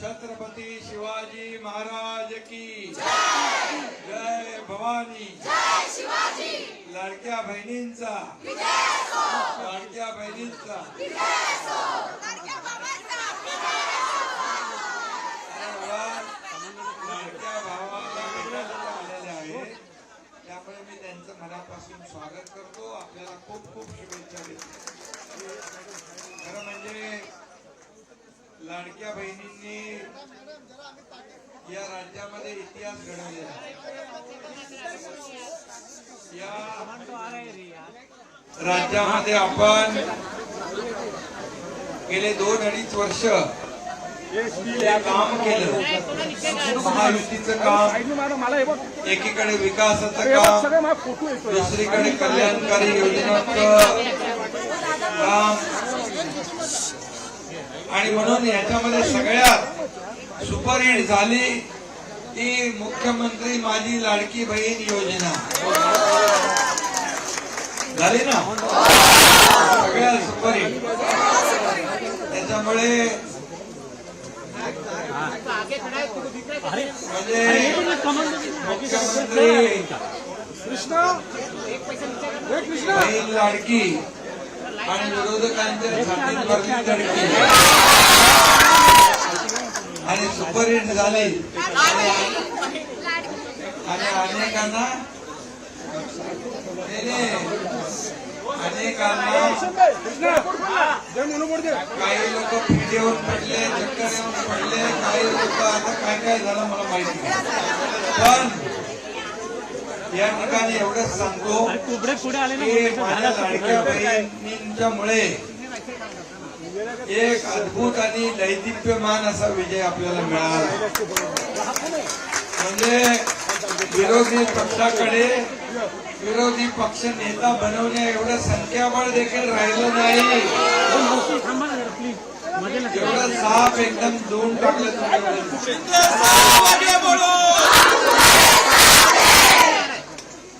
छत्रपती शिवाजी महाराज की जय। भवानी। लाडक्या बहिणींचा। लाडक्या बहिणींचा। लाडक्या भावाला भेटायला आलेल्या आहेत. त्यामुळे मी त्यांचं मनापासून स्वागत करतो. आपल्याला खूप खूप शुभेच्छा देतो. खरं म्हणजे लाडक्या बहिणी या राज्यामध्ये इतिहास घडवलेला. या राज्यामध्ये आपण गेले दोन अडीच वर्ष काम केलं. महायुतीचं काम एकीकडे विकासाचं काम दुसरीकडे कल्याणकारी योजनांचं काम. आणि म्हणून याच्यामध्ये सगळ्यात सुपरहिट झाली ती मुख्यमंत्री माझी लाडकी बहीण योजना. झाली ना? सगळ्यात सुपरहिट त्याच्यामुळे म्हणजे मुख्यमंत्री बहीण लाडकी आणि विरोधकांच्या छातीवरची धडकी आणि सुपरहिट झाली आणि अनेकांना. अनेकांना काही लोक फिटेवर पडले चक्कर येऊन पडले काही लोक आता काय काय झालं मला माहिती नाही. पण या ठिकाणी एवढंच सांगतो माझ्या लाडक्या बहिणींच्यामुळे एक अद्भुत आणि दैदिप्यमान असा विजय आपल्याला मिळाला. म्हणजे विरोधी पक्षाकडे विरोधी पक्ष नेता बनवण्या एवढं संख्याबळ देखील राहिलं नाही. एवढं साप एकदम दोन टाकलं तुम्ही.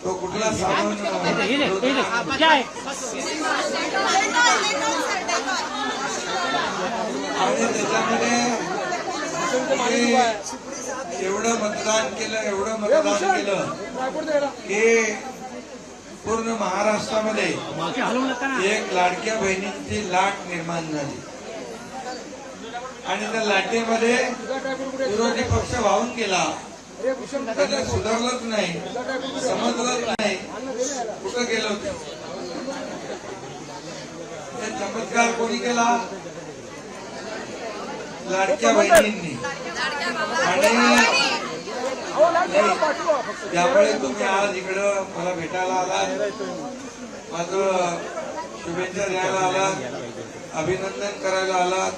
तो कुठला हे हे. क्या आहे? आणि त्याच्यामध्ये हे एवढं मतदान केलं एवढं मतदान केलं की पूर्ण महाराष्ट्रामध्ये एक लाडक्या बहिणींची लाट निर्माण झाली. आणि त्या लाटेमध्ये विरोधी पक्ष वाहून गेला. त्याला सुधारलंच नाही. समजलंच नाही. कुठं गेलं होतं चमत्कार कोणी केला? लाडक्या बहिणींनी. आणि त्यामुळे तुम्ही आज इकडं मला भेटायला आलात. माझं शुभेच्छा द्यायला आलात. अभिनंदन करायला आलात.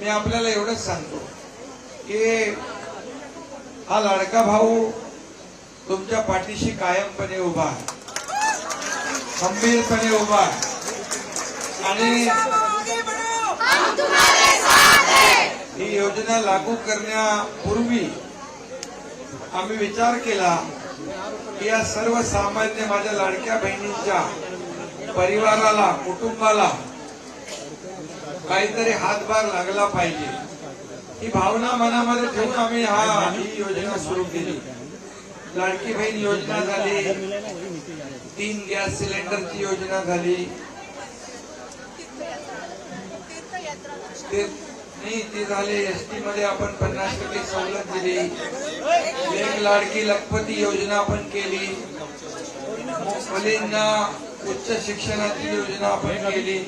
मी आपल्याला एवढंच सांगतो की हा लाडका भाऊ तुमच्या पाठीशी कायमपणे उभा आहे. खंबीरपणे उभा आहे. आणि ही योजना लागू करण्यापूर्वी आम्ही विचार केला की या सर्वसामान्य माझ्या लाडक्या बहिणींच्या परिवाराला कुटुंबाला काहीतरी हातभार लागला पाहिजे. ही भावना मनामध्ये ठेवून आम्ही हा ही योजना सुरू केली. लाडकी बहीण योजना झाली. तीन गॅस सिलेंडरची योजना झाली. ते नाही ते झाले. एसटी मध्ये आपण पन्नास टक्के सवलत दिली. एक लाडकी लखपती योजना आपण केली. मुलींना उच्च शिक्षणाची योजना आपण केली.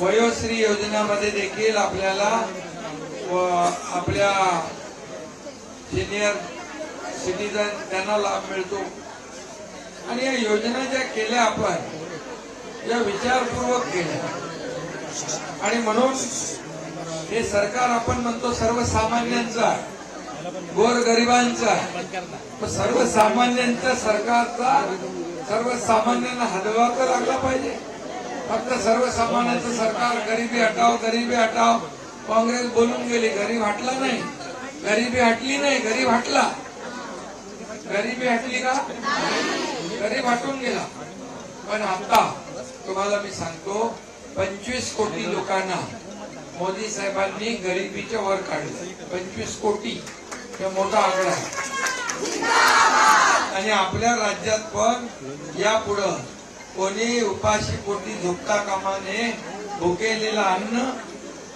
वयोश्री योजनामध्ये देखील आपल्याला व आपल्या सिनियर सिटीजन त्यांना लाभ मिळतो. आणि या योजना ज्या केल्या आपण या विचारपूर्वक केल्या. आणि म्हणून हे सरकार आपण म्हणतो सर्वसामान्यांचा गोरगरिबांचा सर्वसामान्यांचा सर्वसामान्यांच्या सरकारचा सर्वसामान्यांना हदवा तर लागला पाहिजे. फक्त सर्वसामान्यांचं सरकार गरिबी हटाव गरिबी हटाव काँग्रेस बोलून गेली गरीब हटला नाही. गरिबी हटली नाही गरीब हटला. गरिबी हटली का? गरीब हटून गेला. पण आता तुम्हाला मी सांगतो पंचवीस कोटी लोकांना मोदी साहेबांनी गरिबीच्या वर काढले. पंचवीस कोटी. हे मोठा आकडा आहे. आणि आपल्या राज्यात पण यापुढं कोणी उपाशी पोटी झोपता कामाने भुकेलेलं अन्न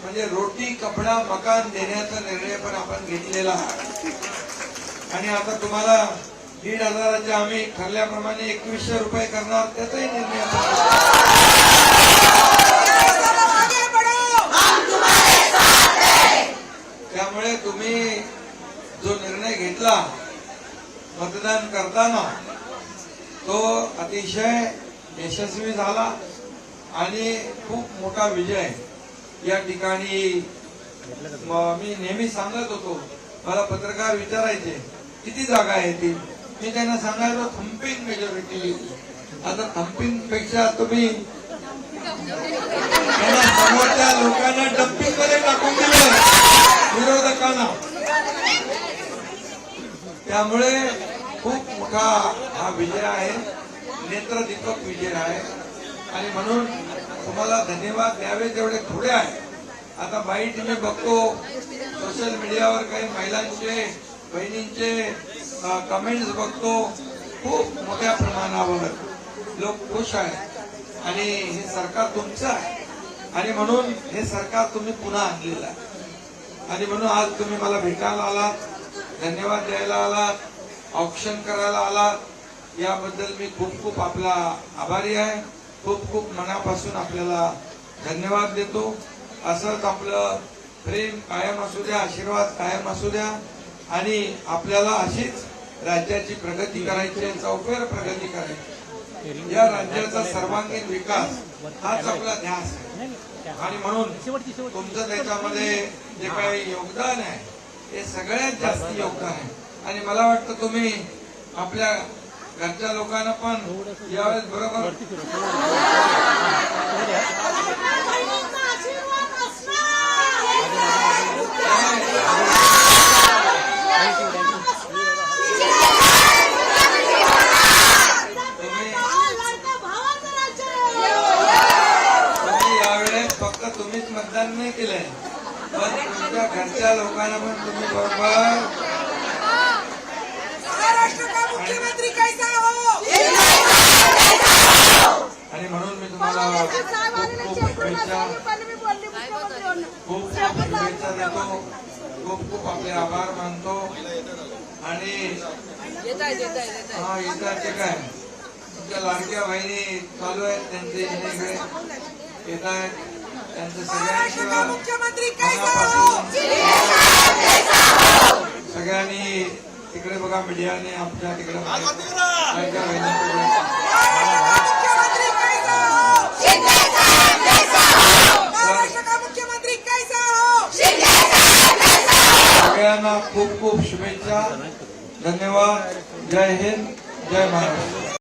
म्हणजे रोटी कपडा मकान देण्याचा निर्णय पण आपण घेतलेला आहे. आणि आता तुम्हाला दीड हजाराचे आम्ही ठरल्याप्रमाणे एकवीसशे रुपये करणार त्याचाही निर्णय त्यामुळे तुम्ही जो निर्णय घेतला मतदान करताना तो अतिशय यशस्वी झाला आणि खूप मोठा विजय या ठिकाणी. मी नेहमी सांगत होतो मला पत्रकार विचारायचे किती जागा येतील मी त्यांना सांगायचो थम्पिंग मेजॉरिटी आता थम्पिंगपेक्षा तुम्ही त्यांना समोरच्या लोकांना डम्पिंगमध्ये टाकून दिलं. विरोधकांना. त्यामुळे खूप मोठा हा विजय आहे. नेत्रदीपक विजय आहे. आणि म्हणून तुम्हाला धन्यवाद द्यावे तेवढे थोडे आहे. आता बाईट मी बघतो सोशल मीडियावर काही महिलांचे बहिणींचे कमेंट्स बघतो. खूप मोठ्या प्रमाणावर लोक खुश आहेत. आणि हे सरकार तुमचं आहे. आणि म्हणून हे सरकार तुम्ही पुन्हा आणलेलं आहे. आणि म्हणून आज तुम्ही मला भेटायला आलात धन्यवाद द्यायला आलात ऑप्शन करायला आलात. याबद्दल मी खूप खूप आपला आभारी आहे. खूप खूप मनापासून आपल्याला धन्यवाद देतो. असंच आपलं प्रेम कायम असू द्या आशीर्वाद कायम असू द्या. आणि आपल्याला अशीच राज्याची प्रगती करायची चौफेर प्रगती करायची या राज्याचा सर्वांगीण विकास हाच आपला ध्यास आहे. आणि म्हणून तुमचं त्याच्यामध्ये जे काही योगदान आहे ते सगळ्यात जास्त योगदान आहे. आणि मला वाटतं तुम्ही आपल्या घरच्या लोकांना पण यावेळेस बरोबर. यावेळेस फक्त तुम्हीच मतदान नाही केलंय. पण तुमच्या घरच्या लोकांना पण तुम्ही बरोबर महाराष्ट्र का मुख्यमंत्री कैसा हो आणि तुम्हाला खूप खूप शुभेच्छा खूप शुभेच्छा देतो खूप खूप आपले आभार मानतो आणि हा? इथं काय तुमच्या लाडक्या बहिणी चालू आहेत त्यांचे येत आहेत त्यांचं मनापासून सगळ्यांनी तिकडे बघा मीडियाने आमच्या तिकडे लाडक्या बहिणींकडे मुख्यमंत्री कैसा हो महाराष्ट्र का मुख्यमंत्री कैसा हो सगळ्यांना खूप खूप शुभेच्छा. धन्यवाद. जय हिंद. जय महाराष्ट्र.